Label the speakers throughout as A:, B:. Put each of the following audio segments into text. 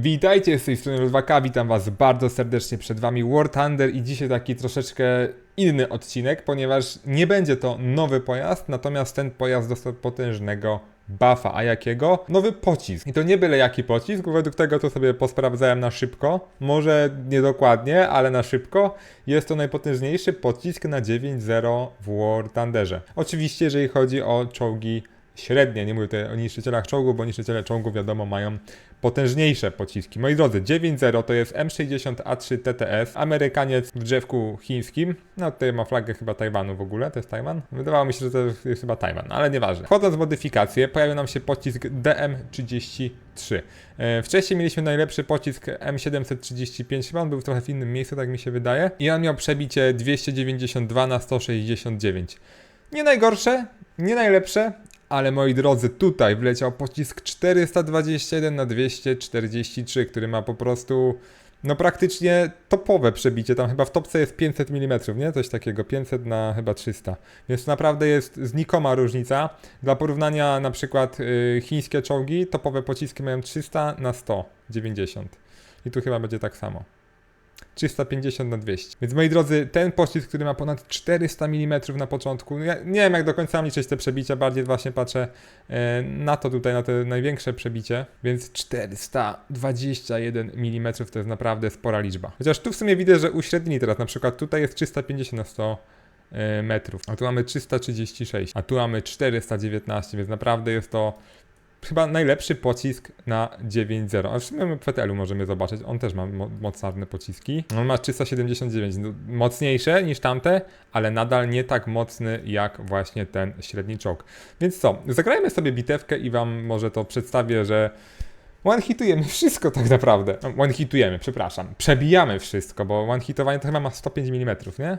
A: Witajcie z tej strony Lwaka, witam was bardzo serdecznie przed wami War Thunder i dzisiaj taki troszeczkę inny odcinek, ponieważ nie będzie to nowy pojazd, natomiast ten pojazd dostał potężnego buffa, a jakiego? Nowy pocisk. I to nie byle jaki pocisk, według tego to sobie posprawdzałem na szybko, może niedokładnie, ale na szybko. Jest to najpotężniejszy pocisk na 9.0 w War Thunderze. Oczywiście jeżeli chodzi o czołgi średnie, nie mówię tutaj o niszczycielach czołgów, bo niszczyciele czołgów wiadomo mają potężniejsze pociski. Moi drodzy, 9.0 to jest M60A3 TTS, Amerykaniec w drzewku chińskim. No tutaj ma flagę chyba Tajwanu w ogóle, to jest Tajwan? Wydawało mi się, że to jest chyba Tajwan, ale nieważne. Wchodząc w modyfikację, pojawił nam się pocisk DM33. E, Wcześniej mieliśmy najlepszy pocisk M735, chyba on był trochę w innym miejscu, tak mi się wydaje. I on miał przebicie 292 na 169. Nie najgorsze, nie najlepsze, ale moi drodzy, tutaj wleciał pocisk 421 na 243, który ma po prostu no praktycznie topowe przebicie. Tam chyba w topce jest 500 mm, nie? Coś takiego, 500 na chyba 300. Więc naprawdę jest znikoma różnica. Dla porównania na przykład y, chińskie czołgi, topowe pociski mają 300 na 190. I tu chyba będzie tak samo. 350 na 200. Więc moi drodzy, ten pocisk, który ma ponad 400 mm na początku, no ja nie wiem jak do końca liczyć te przebicia, bardziej właśnie patrzę e, na to tutaj, na te największe przebicie, więc 421 mm to jest naprawdę spora liczba. Chociaż tu w sumie widzę, że uśrednili teraz, na przykład tutaj jest 350 na 100 e, metrów, a tu mamy 336, a tu mamy 419, więc naprawdę jest to chyba najlepszy pocisk na 9.0. A w sumie PTL-u możemy zobaczyć, on też ma mo mocarne pociski. On ma 379, no, mocniejsze niż tamte, ale nadal nie tak mocny jak właśnie ten średni czołg. Więc co, zagrajmy sobie bitewkę i wam może to przedstawię, że one-hitujemy wszystko tak naprawdę. No, One-hitujemy, przepraszam. Przebijamy wszystko, bo one-hitowanie to chyba ma 105 mm, nie?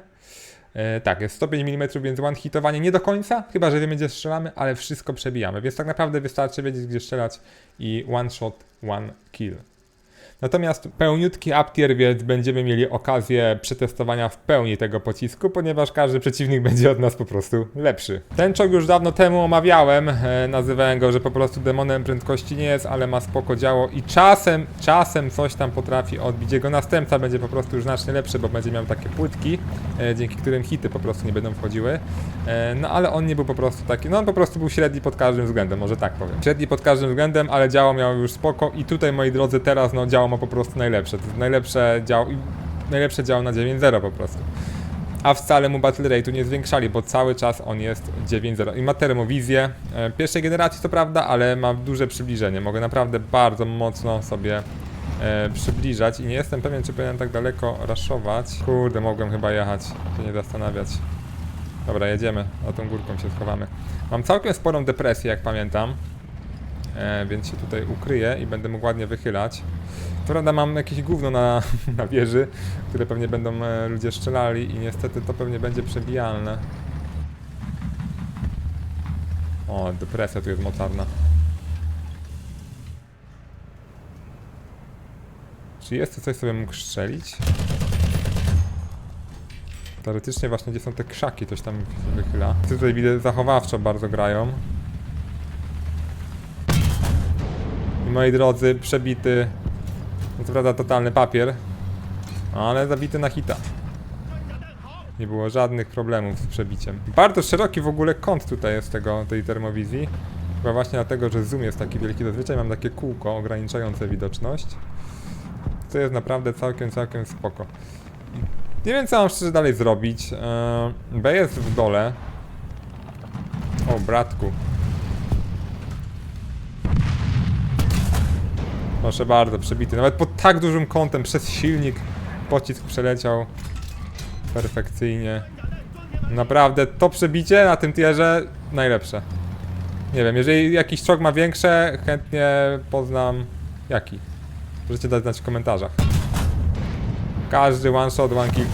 A: E, tak, jest 105 mm, więc one hitowanie nie do końca, chyba że wiemy gdzie strzelamy, ale wszystko przebijamy, więc tak naprawdę wystarczy wiedzieć gdzie strzelać i one shot, one kill. Natomiast pełniutki uptier, więc będziemy mieli okazję przetestowania w pełni tego pocisku, ponieważ każdy przeciwnik będzie od nas po prostu lepszy. Ten czołg już dawno temu omawiałem, e, nazywałem go, że po prostu demonem prędkości nie jest, ale ma spoko działo i czasem, czasem coś tam potrafi odbić. Jego następca będzie po prostu już znacznie lepszy, bo będzie miał takie płytki, e, dzięki którym hity po prostu nie będą wchodziły. E, no ale on nie był po prostu taki, no on po prostu był średni pod każdym względem, może tak powiem. Średni pod każdym względem, ale działo miał już spoko i tutaj moi drodzy teraz no działo ma po prostu najlepsze. To jest najlepsze działo, i najlepsze działo na 9.0 po prostu. A wcale mu battle rate'u nie zwiększali, bo cały czas on jest 9.0 i ma termowizję e, pierwszej generacji to prawda, ale ma duże przybliżenie. Mogę naprawdę bardzo mocno sobie e, przybliżać i nie jestem pewien, czy powinienem tak daleko raszować. Kurde, mogłem chyba jechać, się nie zastanawiać. Dobra, jedziemy, a tą górką się schowamy. Mam całkiem sporą depresję, jak pamiętam, e, więc się tutaj ukryję i będę mógł ładnie wychylać. Co prawda mam jakieś gówno na, na wieży, które pewnie będą e, ludzie strzelali i niestety to pewnie będzie przebijalne. O, depresja tu jest mocarna. Czy jest tu coś, sobie mógł strzelić? Teoretycznie właśnie gdzie są te krzaki, coś tam wychyla. Tutaj widzę zachowawczo bardzo grają. Moi drodzy, przebity. No co prawda totalny papier. Ale zabity na hita. Nie było żadnych problemów z przebiciem. Bardzo szeroki w ogóle kąt tutaj jest tego, tej termowizji. Chyba właśnie dlatego, że zoom jest taki wielki. Zazwyczaj mam takie kółko ograniczające widoczność. To jest naprawdę całkiem, całkiem spoko. Nie wiem, co mam szczerze dalej zrobić. Eee, B jest w dole. O, bratku. Proszę bardzo, przebity. Nawet pod tak dużym kątem przez silnik pocisk przeleciał perfekcyjnie. Naprawdę, to przebicie na tym tierze najlepsze. Nie wiem, jeżeli jakiś czołg ma większe, chętnie poznam jaki. Możecie dać znać w komentarzach. Każdy one shot, one kill.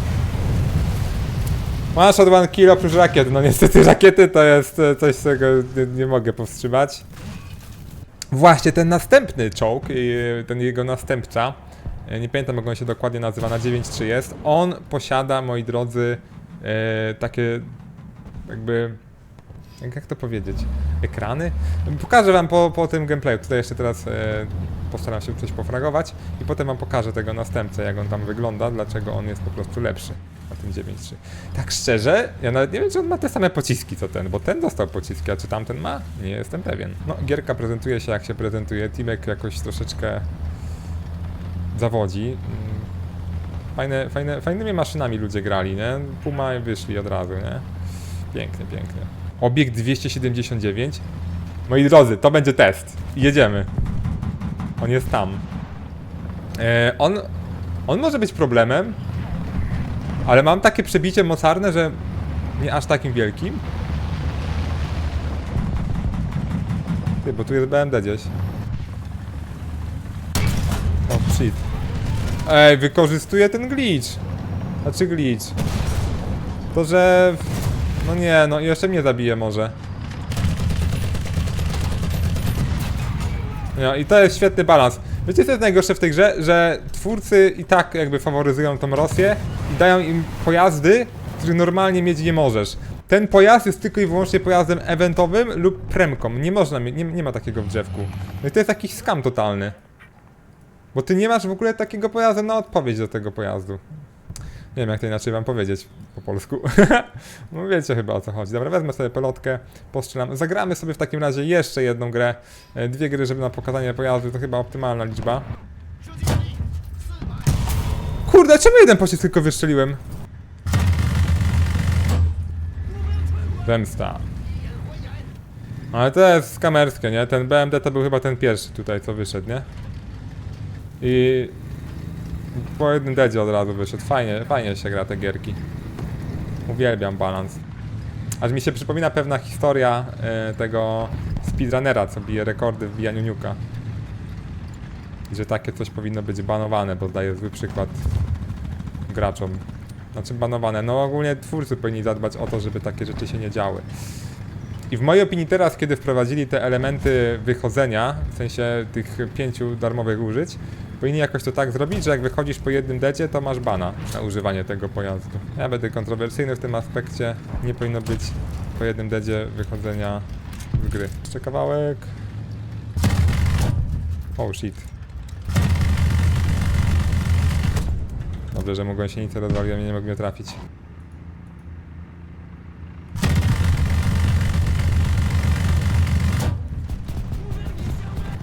A: One shot, one kill oprócz rakiet. No niestety rakiety to jest e, coś, czego nie, nie mogę powstrzymać. Właśnie ten następny czołg, ten jego następca, e, nie pamiętam jak on się dokładnie nazywa, na 9.3 jest, on posiada, moi drodzy, e, takie jakby Jak, to powiedzieć? Ekrany? Pokażę wam po, po tym gameplayu. Tutaj jeszcze teraz e, postaram się coś pofragować i potem wam pokażę tego następcę, jak on tam wygląda, dlaczego on jest po prostu lepszy tym 9.3. Tak szczerze, ja nawet nie wiem, czy on ma te same pociski co ten, bo ten dostał pociski, a czy tamten ma? Nie jestem pewien. No, gierka prezentuje się jak się prezentuje. Timek jakoś troszeczkę zawodzi. Mm, Fajne, fajne, fajnymi maszynami ludzie grali, nie? Puma wyszli od razu, nie? Pięknie, pięknie. Obiekt 279. Moi drodzy, to będzie test. Jedziemy. On jest tam. E, on, on może być problemem, ale mam takie przebicie mocarne, że nie aż takim wielkim. Ty, bo tu jest BMD gdzieś. O, shit. Ej, wykorzystuję ten glitch. Znaczy glitch. To, że... No nie, no i jeszcze mnie zabije może. No i to jest świetny balans. Wiecie co jest najgorsze w tej grze? Że twórcy i tak jakby faworyzują tą Rosję dają im pojazdy, których normalnie mieć nie możesz. Ten pojazd jest tylko i wyłącznie pojazdem eventowym lub premką. Nie można mieć, nie, nie ma takiego w drzewku. No i to jest jakiś skam totalny. Bo ty nie masz w ogóle takiego pojazdu na odpowiedź do tego pojazdu. Nie wiem jak to inaczej wam powiedzieć po polsku. no wiecie chyba o co chodzi. Dobra, wezmę sobie pelotkę, postrzelam. Zagramy sobie w takim razie jeszcze jedną grę. E, Dwie gry, żeby na pokazanie pojazdu, to chyba optymalna liczba. Kurde, czemu jeden pocisk tylko wystrzeliłem? Zemsta. Ale to jest skamerskie, nie? Ten BMD to był chyba ten pierwszy tutaj, co wyszedł, nie? I po jednym dedzie od razu wyszedł. Fajnie, fajnie się gra te gierki. Uwielbiam balans. Aż mi się przypomina pewna historia e, tego speedrunnera, co bije rekordy w bijaniu niuka. I że takie coś powinno być banowane, bo daje zły przykład graczom. Znaczy banowane, no ogólnie twórcy powinni zadbać o to, żeby takie rzeczy się nie działy. I w mojej opinii teraz, kiedy wprowadzili te elementy wychodzenia, w sensie tych pięciu darmowych użyć, powinni jakoś to tak zrobić, że jak wychodzisz po jednym decie, to masz bana na używanie tego pojazdu. Ja będę kontrowersyjny w tym aspekcie. Nie powinno być po jednym dedzie wychodzenia z gry. Jeszcze kawałek. Oh shit. Dobrze, że mu gąsienicę rozwaliłem i nie mogłem trafić.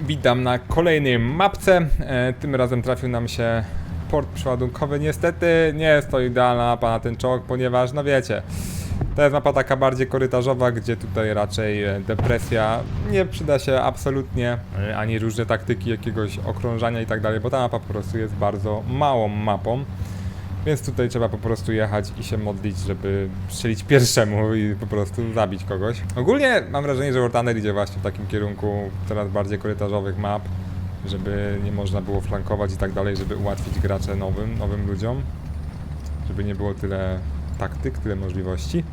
A: Witam na kolejnej mapce. E, tym razem trafił nam się port przeładunkowy. Niestety nie jest to idealna mapa na ten czołg, ponieważ, no wiecie, to jest mapa taka bardziej korytarzowa, gdzie tutaj raczej e, depresja nie przyda się absolutnie, e, ani różne taktyki jakiegoś okrążania i tak dalej, bo ta mapa po prostu jest bardzo małą mapą. Więc tutaj trzeba po prostu jechać i się modlić, żeby strzelić pierwszemu i po prostu zabić kogoś. Ogólnie mam wrażenie, że War Thunder idzie właśnie w takim kierunku coraz bardziej korytarzowych map, żeby nie można było flankować i tak dalej, żeby ułatwić gracze nowym, nowym ludziom. Żeby nie było tyle taktyk, tyle możliwości.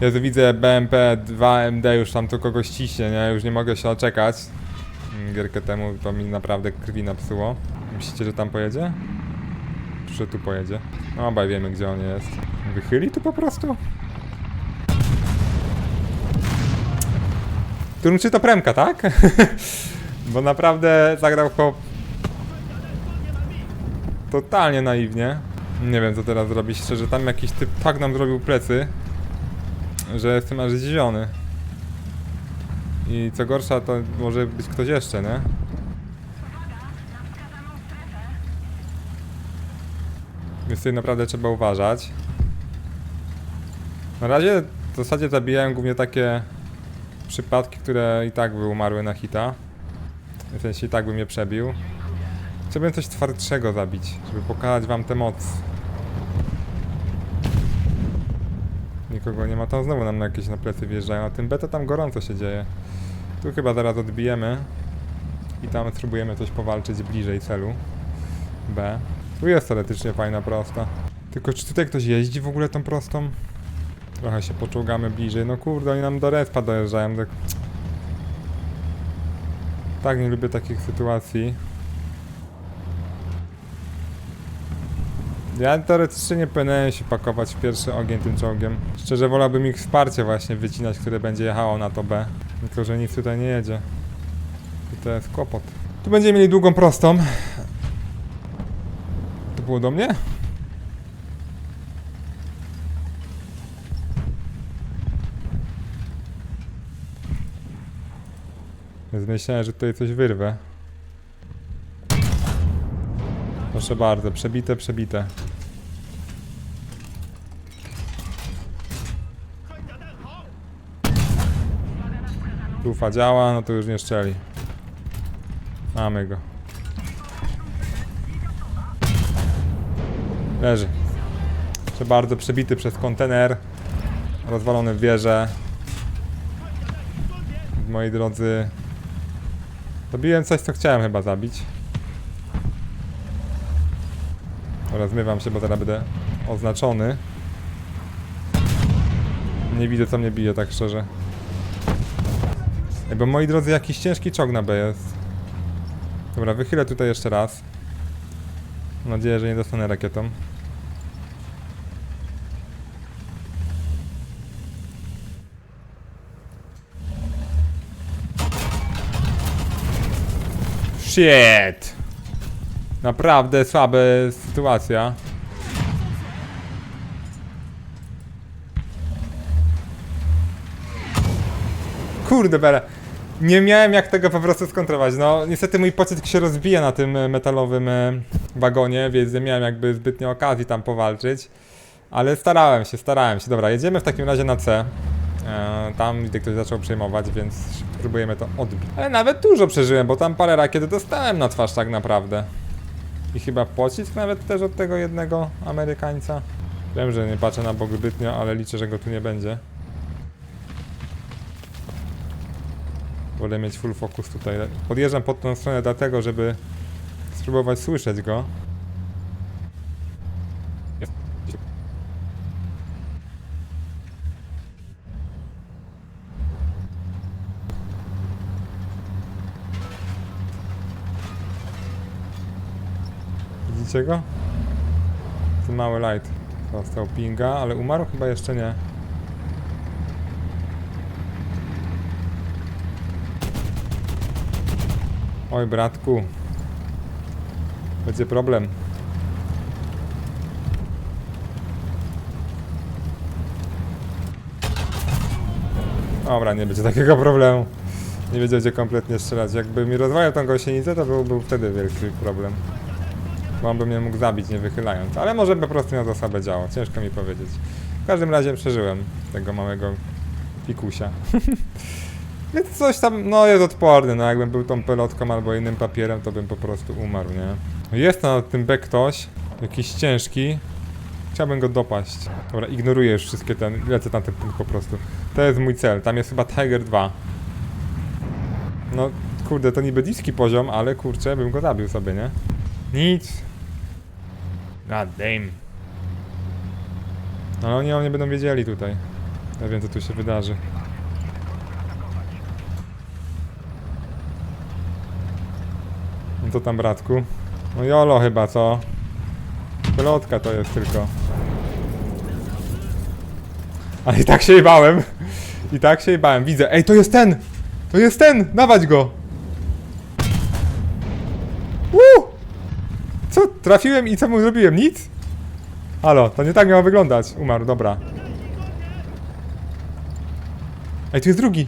A: Ja tu widzę BMP 2MD już tam tu kogoś ciśnie, nie? Już nie mogę się doczekać. Mm, Gierkę temu to mi naprawdę krwi napsuło. Myślicie, że tam pojedzie? że tu pojedzie. No obaj wiemy gdzie on jest. Wychyli tu po prostu? Turmczy to premka, tak? Bo naprawdę zagrał chłop totalnie naiwnie. Nie wiem co teraz zrobić, szczerze tam jakiś typ tak nam zrobił plecy, że jestem aż zdziwiony. I co gorsza to może być ktoś jeszcze, nie? Więc tutaj naprawdę trzeba uważać. Na razie w zasadzie zabijałem głównie takie przypadki, które i tak by umarły na hita. W sensie i tak bym je przebił. Chciałbym coś twardszego zabić, żeby pokazać wam tę moc. Nikogo nie ma, tam znowu nam na jakieś na plecy wjeżdżają, a tym beta tam gorąco się dzieje. Tu chyba zaraz odbijemy i tam spróbujemy coś powalczyć bliżej celu. B. Tu jest teoretycznie fajna prosta. Tylko czy tutaj ktoś jeździ w ogóle tą prostą? Trochę się poczołgamy bliżej. No kurde, oni nam do respa dojeżdżają. Tak, tak nie lubię takich sytuacji. Ja teoretycznie nie powinienem się pakować w pierwszy ogień tym czołgiem. Szczerze wolałbym ich wsparcie właśnie wycinać, które będzie jechało na to B. Tylko, że nic tutaj nie jedzie. I to jest kłopot. Tu będziemy mieli długą prostą. To było do mnie? Myślałem, że tutaj coś wyrwę. Proszę bardzo, przebite, przebite. Tufa działa, no to już nie szczeli. Mamy go. Leży. Proszę bardzo, przebity przez kontener. Rozwalone w wieże. Moi drodzy. Dobiłem coś, co chciałem chyba zabić. Dobra, zmywam się, bo teraz będę oznaczony. Nie widzę, co mnie bije, tak szczerze. Ej, bo moi drodzy, jakiś ciężki czołg na B jest. Dobra, wychylę tutaj jeszcze raz. Mam nadzieję, że nie dostanę rakietą. Shit! Naprawdę słaba sytuacja. Kurde bele. Nie miałem jak tego po prostu skontrować. No, niestety mój pocisk się rozbija na tym e, metalowym e, wagonie, więc nie miałem jakby zbytnio okazji tam powalczyć. Ale starałem się, starałem się. Dobra, jedziemy w takim razie na C. E, tam widzę, ktoś zaczął przejmować, więc spróbujemy to odbić. Ale nawet dużo przeżyłem, bo tam parę rakiet dostałem na twarz tak naprawdę. I chyba pocisk nawet też od tego jednego Amerykańca. Wiem, że nie patrzę na bok zbytnio, ale liczę, że go tu nie będzie. Wolę mieć full focus tutaj. Podjeżdżam pod tą stronę dlatego, żeby spróbować słyszeć go. Widzicie? Ten mały light. Dostał pinga, ale umarł chyba jeszcze nie. Oj, bratku. Będzie problem. Dobra, nie będzie takiego problemu. Nie wiedział, gdzie kompletnie strzelać. Jakby mi rozwalił tą gąsienicę, to był, był wtedy wielki problem. Bo on by mnie mógł zabić, nie wychylając. Ale może po prostu miał słabe działo. Ciężko mi powiedzieć. W każdym razie przeżyłem tego małego pikusia. Więc coś tam, no jest odporny, no jakbym był tą pelotką albo innym papierem, to bym po prostu umarł, nie? Jest na tym B ktoś, jakiś ciężki. Chciałbym go dopaść. Dobra, ignoruję już wszystkie ten, lecę na ten punkt po prostu. To jest mój cel, tam jest chyba Tiger 2. No, kurde, to niby niski poziom, ale kurczę, bym go zabił sobie, nie? Nic. God damn. Ale oni o mnie będą wiedzieli tutaj. Ja wiem, co tu się wydarzy. No to tam, bratku? No jolo chyba, co? Pelotka to jest tylko. Ale i tak się jej bałem. I tak się jej bałem. Widzę. Ej, to jest ten! To jest ten! Dawać go! Trafiłem i co mu zrobiłem? Nic? Halo, to nie tak miało wyglądać. Umarł, dobra. Ej, tu jest drugi.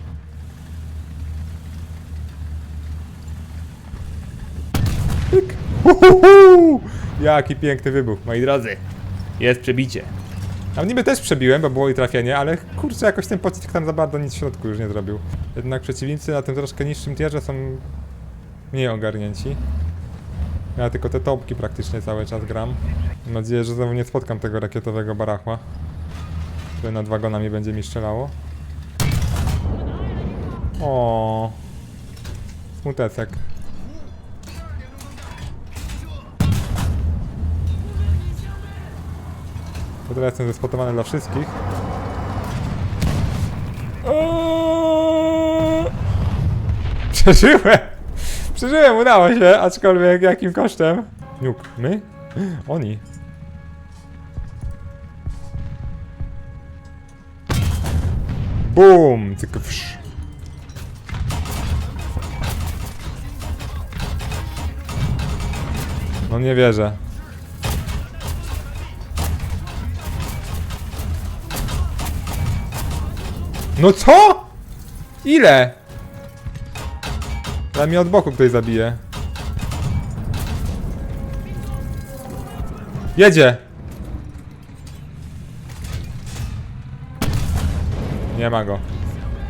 A: Pyk. Jaki piękny wybuch, moi drodzy. Jest przebicie. Tam niby też przebiłem, bo było i trafienie, ale kurczę, jakoś ten pocisk tam za bardzo nic w środku już nie zrobił. Jednak przeciwnicy na tym troszkę niższym tierze są mniej ogarnięci. Ja tylko te topki praktycznie cały czas gram. Mam nadzieję, że znowu nie spotkam tego rakietowego barachła, które nad wagonami będzie mi strzelało. O, Smutecek. To teraz jestem zespotowany dla wszystkich. Eee! Przeżyłem! Przeżyłem, udało się, aczkolwiek jakim kosztem? Niuk, my? Oni. Bum! Tylko wsz. No nie wierzę. No co? Ile? Ale mnie od boku ktoś zabije. Jedzie! Nie ma go.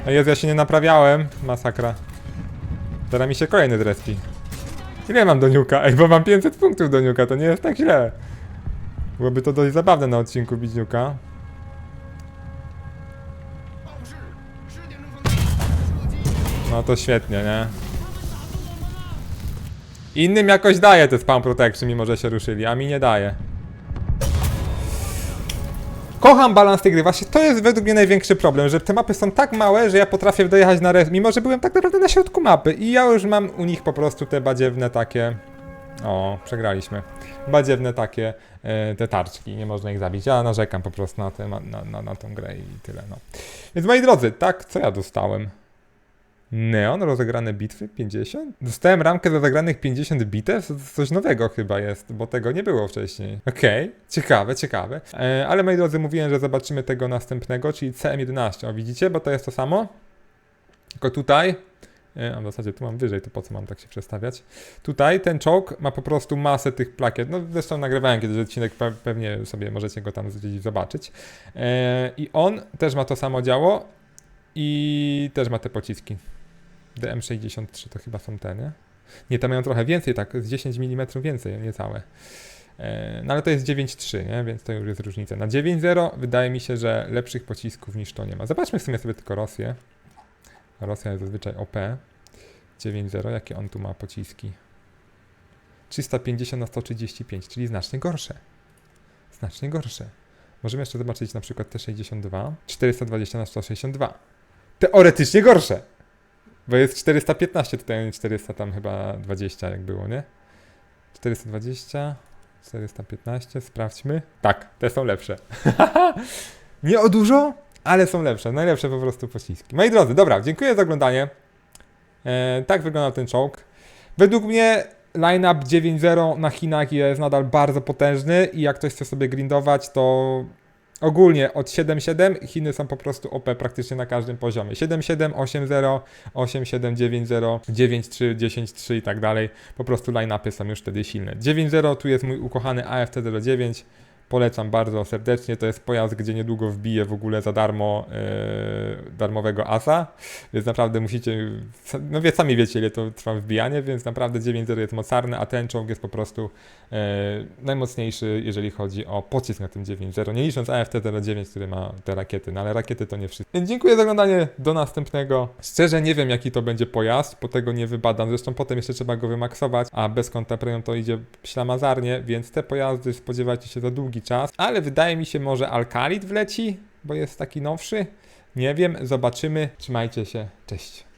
A: No jest, ja się nie naprawiałem. Masakra. Teraz mi się kolejny zrespi. Ile mam do niuka? Ej, bo mam 500 punktów do niuka, to nie jest tak źle. Byłoby to dość zabawne na odcinku bić niuka. No to świetnie, nie? Innym jakoś daje te spam protection, mimo że się ruszyli, a mi nie daje. Kocham balans tej gry, właśnie to jest według mnie największy problem, że te mapy są tak małe, że ja potrafię dojechać na res, mimo że byłem tak naprawdę na środku mapy i ja już mam u nich po prostu te badziewne takie... O, przegraliśmy. Badziewne takie, e, te tarczki, nie można ich zabić. Ja narzekam po prostu na, te, na, na, na tą grę i tyle, no. Więc moi drodzy, tak, co ja dostałem? Neon, rozegrane bitwy 50? Dostałem ramkę rozegranych 50 bitew? Coś nowego chyba jest, bo tego nie było wcześniej. Okej, ciekawe, ciekawe. E, ale moi drodzy, mówiłem, że zobaczymy tego następnego, czyli CM11. O, widzicie, bo to jest to samo. Tylko tutaj, e, a w zasadzie tu mam wyżej, to po co mam tak się przestawiać? Tutaj ten czołg ma po prostu masę tych plakiet. No zresztą nagrywałem kiedyś odcinek, pe- pewnie sobie możecie go tam zobaczyć. E, I on też ma to samo działo i też ma te pociski. DM63 to chyba są te, nie? Nie, te mają trochę więcej, tak, z 10 mm więcej, niecałe. E, No ale to jest 9.3, nie? Więc to już jest różnica. Na 9.0 wydaje mi się, że lepszych pocisków niż to nie ma. Zobaczmy w sumie sobie tylko Rosję. Rosja jest zazwyczaj OP. 9.0, jakie on tu ma pociski? 350 na 135, czyli znacznie gorsze. Znacznie gorsze. Możemy jeszcze zobaczyć na przykład T62. 420 na 162. Teoretycznie gorsze. Bo jest 415 tutaj, a nie 400 tam chyba 20 jak było, nie? 420, 415, sprawdźmy. Tak, te są lepsze. nie o dużo, ale są lepsze. Najlepsze po prostu pociski. Moi drodzy, dobra, dziękuję za oglądanie. E, tak wyglądał ten czołg. Według mnie line-up 9.0 na Chinach jest nadal bardzo potężny i jak ktoś chce sobie grindować, to ogólnie od 7.7 Chiny są po prostu OP praktycznie na każdym poziomie. 7.7, 8.0, 8.7, 9.0, 9.3, 10.3 i tak dalej. Po prostu line-upy są już wtedy silne. 9.0 tu jest mój ukochany AFT-09. Polecam bardzo serdecznie. To jest pojazd, gdzie niedługo wbiję w ogóle za darmo e, darmowego asa. Więc naprawdę musicie. No wie, sami wiecie, ile to trwa wbijanie, więc naprawdę 9.0 jest mocarny, a ten czołg jest po prostu e, najmocniejszy, jeżeli chodzi o pocisk na tym 9.0. Nie licząc AFT-09, który ma te rakiety, no ale rakiety to nie wszystko. Więc dziękuję za oglądanie. Do następnego. Szczerze nie wiem, jaki to będzie pojazd, bo tego nie wybadam. Zresztą potem jeszcze trzeba go wymaksować, a bez konta premium to idzie ślamazarnie, więc te pojazdy spodziewajcie się za czas. Ale wydaje mi się, może Alkalit wleci, bo jest taki nowszy. Nie wiem, zobaczymy. Trzymajcie się. Cześć.